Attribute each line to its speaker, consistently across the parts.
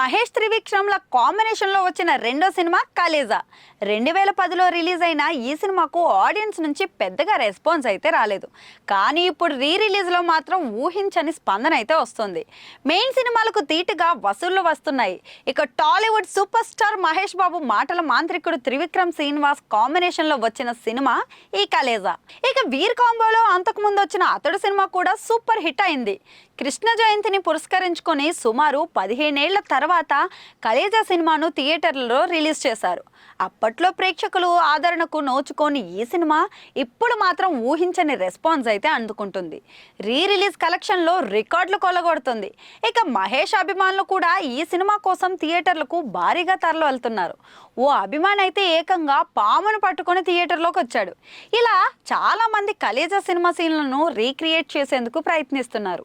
Speaker 1: మహేష్ త్రివిక్రమ్ల కాంబినేషన్లో వచ్చిన రెండో సినిమా కలేజా. రెండు వేల పదిలో రిలీజ్ అయిన ఈ సినిమాకు ఆడియన్స్ నుంచి పెద్దగా రెస్పాన్స్ అయితే రాలేదు. కానీ ఇప్పుడు రీ రిలీజ్లో మాత్రం ఊహించని స్పందన అయితే వస్తుంది. మెయిన్ సినిమాలకు తీటుగా వసూళ్ళు వస్తున్నాయి. ఇక Tollywood super star Mahesh Babu మాటల మాంత్రికుడు త్రివిక్రమ్ శ్రీనివాస్ కాంబినేషన్లో వచ్చిన సినిమా ఈ కలేజా. ఇక వీర్ కాంబోలో అంతకుముందు వచ్చిన అతడు సినిమా కూడా సూపర్ హిట్ అయింది. కృష్ణ జయంతిని పురస్కరించుకొని సుమారు పదిహేనేళ్ళ తర్వాత తర్వాత కలేజా సినిమాను థియేటర్లలో రిలీజ్ చేశారు. అప్పట్లో ప్రేక్షకులు ఆదరణకు నోచుకొని ఈ సినిమా ఇప్పుడు మాత్రం ఊహించని రెస్పాన్స్ అయితే అందుకుంటుంది. రీ రిలీజ్ కలెక్షన్లో రికార్డులు కొలగొడుతుంది ఇక మహేష్ అభిమానులు కూడా ఈ సినిమా కోసం థియేటర్లకు భారీగా తరలి వెళ్తున్నారు ఓ అభిమాని అయితే ఏకంగా పామును పట్టుకొని థియేటర్లోకి వచ్చాడు. ఇలా చాలామంది కలేజా సినిమా సీన్లను రీక్రియేట్ చేసేందుకు ప్రయత్నిస్తున్నారు.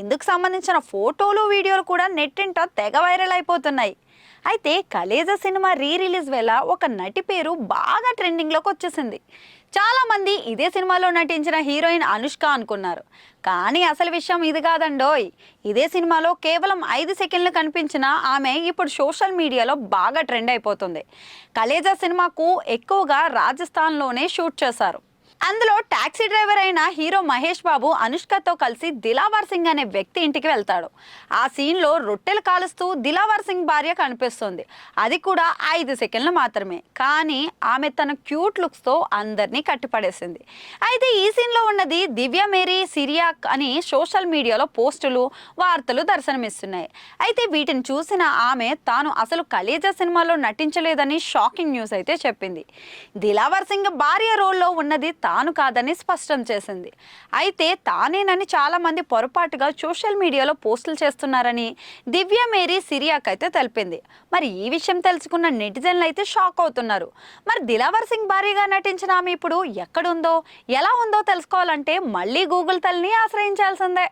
Speaker 1: ఇందుకు సంబంధించిన ఫోటోలు వీడియోలు కూడా నెట్టింట తెగ వైరల్ అయిపోతున్నాయి అయితే కలేజా సినిమా రీ రిలీజ్ వేళ ఒక నటి పేరు బాగా ట్రెండింగ్లోకి వచ్చేసింది. చాలామంది ఇదే సినిమాలో నటించిన హీరోయిన్ అనుష్క అనుకున్నారు. కానీ అసలు విషయం ఇది కాదండోయ్. ఇదే సినిమాలో కేవలం ఐదు సెకండ్లు కనిపించిన ఆమె ఇప్పుడు సోషల్ మీడియాలో బాగా ట్రెండ్ అయిపోతుంది. కలేజా సినిమాకు ఎక్కువగా రాజస్థాన్లోనే షూట్ చేశారు. అందులో టాక్సీ డ్రైవర్ అయిన హీరో మహేష్ బాబు అనుష్కతో కలిసి దిలావర్ సింగ్ అనే వ్యక్తి ఇంటికి వెళ్తాడు. ఆ సీన్లో రొట్టెలు కాలుస్తూ దిలావర్ సింగ్ భార్య కనిపిస్తుంది. అది కూడా ఐదు సెకండ్లు మాత్రమే. కానీ ఆమె తన క్యూట్ లుక్స్తో అందరినీ కట్టిపడేసింది. అయితే ఈ సీన్లో ఉన్నది దివ్య మేరీ సిరియాక్ అని సోషల్ మీడియాలో పోస్టులు వార్తలు దర్శనమిస్తున్నాయి. అయితే వీటిని చూసిన ఆమె తాను అసలు కలేజా సినిమాలో నటించలేదని షాకింగ్ న్యూస్ అయితే చెప్పింది. దిలావర్ సింగ్ భార్య రోల్లో ఉన్నది తాను కాదని స్పష్టం చేసింది. అయితే తానేనని చాలామంది పొరపాటుగా సోషల్ మీడియాలో పోస్టులు చేస్తున్నారని దివ్య మేరీ సిరియాక్ అయితే తెలిపింది. మరి ఈ విషయం తెలుసుకున్న నెటిజన్లు అయితే షాక్ అవుతున్నారు. మరి దిలావర్ సింగ్ భారీగా నటించిన ఆమె ఇప్పుడు ఎక్కడుందో ఎలా ఉందో తెలుసుకోవాలంటే మళ్ళీ గూగుల్ తల్లిని ఆశ్రయించాల్సిందే.